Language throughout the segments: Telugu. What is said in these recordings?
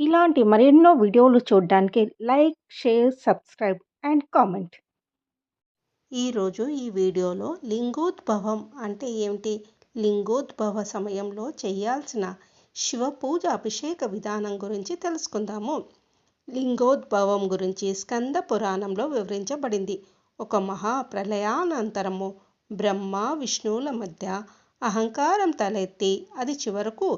ఇలాంటి మరెన్నో వీడియోలు చూడడానికి like, share, subscribe and comment. ఈరోజు ఈ వీడియోలో లింగోద్భవం అంటే ఏమిటి? లింగోద్భవ సమయంలో చేయాల్సిన శివ పూజ అభిషేక విధానం గురించి తెలుసుకుందాము. లింగోద్భవం గురించి స్కంద పురాణంలో వివరించబడింది. ఒక మహా ప్రళయానంతరము బ్రహ్మ, విష్ణువుల మధ్య అహంకారం తలెత్తి అది చివరకు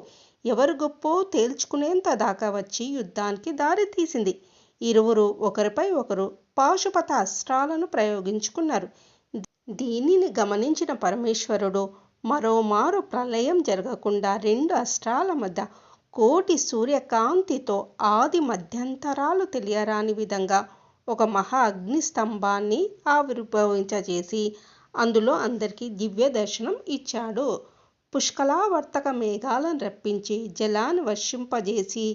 ఎవరు గొప్పో తేల్చుకునేంత దాకా వచ్చి యుద్ధానికి దారితీసింది. ఇరువురు ఒకరిపై ఒకరు పాశుపత అస్త్రాలను ప్రయోగించుకున్నారు. దీనిని గమనించిన పరమేశ్వరుడు మరోమారు ప్రళయం జరగకుండా రెండు అస్త్రాల మధ్య కోటి సూర్యకాంతితో ఆది మధ్యంతరాలు తెలియరాని విధంగా ఒక మహా అగ్నిస్తంభాన్ని ఆవిర్భవించజేసి అందులో అందరికీ దివ్య దర్శనం ఇచ్చాడు. పుష్కలావర్తక మేఘాలను రప్పించి జలాన్ని వర్షింపజేసి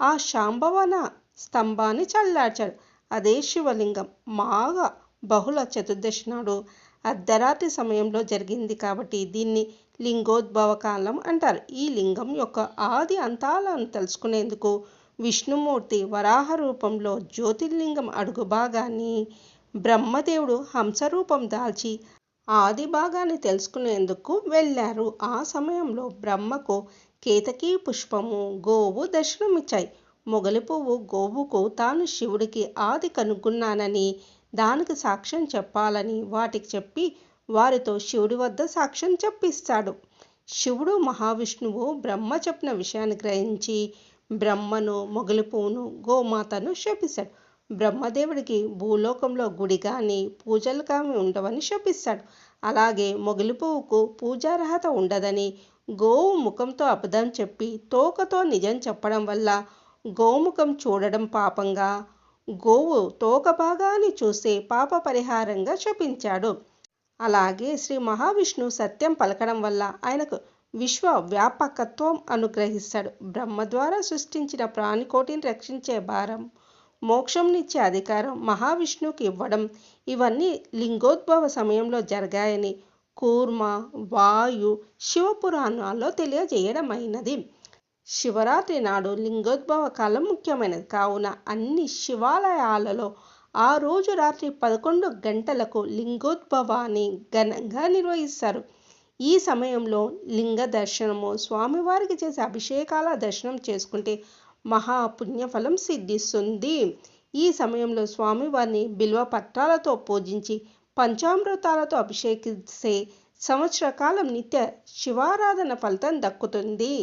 ఆ శాంభవన స్తంభాన్ని చల్లార్చాడు. అదే శివలింగం. మాఘ బహుళ చతుర్దశి నాడు అర్ధరాత్రి సమయంలో జరిగింది కాబట్టి దీన్ని లింగోద్భవ కాలం అంటారు. ఈ లింగం యొక్క ఆది అంతాలను తెలుసుకునేందుకు విష్ణుమూర్తి వరాహ రూపంలో జ్యోతిర్లింగం అడుగు భాగాన్ని, బ్రహ్మదేవుడు హంస రూపం దాల్చి ఆది భాగాన్ని తెలుసుకునేందుకు వెళ్ళారు. ఆ సమయంలో బ్రహ్మకు కేతకీ పుష్పము, గోవు దర్శనమిచ్చాయి. మొగలి పువ్వు గోవుకు తాను శివుడికి ఆది కనుగొన్నానని, దానికి సాక్ష్యం చెప్పాలని వాటికి చెప్పి వారితో శివుడి వద్ద సాక్ష్యం చెప్పిస్తాడు. శివుడు మహావిష్ణువు బ్రహ్మ చెప్పిన విషయాన్ని గ్రహించి బ్రహ్మను, మొగలి పువ్వును, గోమాతను శపిస్తాడు. బ్రహ్మదేవుడికి భూలోకంలో గుడి కానీ పూజలు కానీ ఉండవని శపిస్తాడు. అలాగే మొగిలి పువ్వుకు పూజార్హత ఉండదని, గోవు ముఖంతో అబద్ధం చెప్పి తోకతో నిజం చెప్పడం వల్ల గోముఖం చూడడం పాపంగా, గోవు తోక భాగాన్ని చూస్తే పాప పరిహారంగా శపించాడు. అలాగే శ్రీ మహావిష్ణువు సత్యం పలకడం వల్ల ఆయనకు విశ్వ వ్యాపకత్వం అనుగ్రహిస్తాడు. బ్రహ్మ ద్వారా సృష్టించిన ప్రాణికోటిని రక్షించే భారం, మోక్షంనిచ్చే అధికారం మహావిష్ణువుకి ఇవ్వడం ఇవన్నీ లింగోద్భవ సమయంలో జరిగాయని కూర్మ, వాయు, శివపురాణాల్లో తెలియజేయడమైనది. శివరాత్రి నాడు లింగోద్భవ కాలం ముఖ్యమైనది. కావున అన్ని శివాలయాలలో ఆ రోజు రాత్రి పదకొండు గంటలకు లింగోద్భవాన్ని ఘనంగా నిర్వహిస్తారు. ఈ సమయంలో లింగ దర్శనము, స్వామివారికి చేసే అభిషేకాల దర్శనం చేసుకుంటే మహా పుణ్యఫలం సిద్ధిస్తుంది. ఈ సమయంలో స్వామివారిని బిల్వ పత్రాలతో పూజించి పంచామృతాలతో అభిషేకిస్తే సంవత్సర కాలం నిత్య శివారాధన ఫలితం దక్కుతుంది.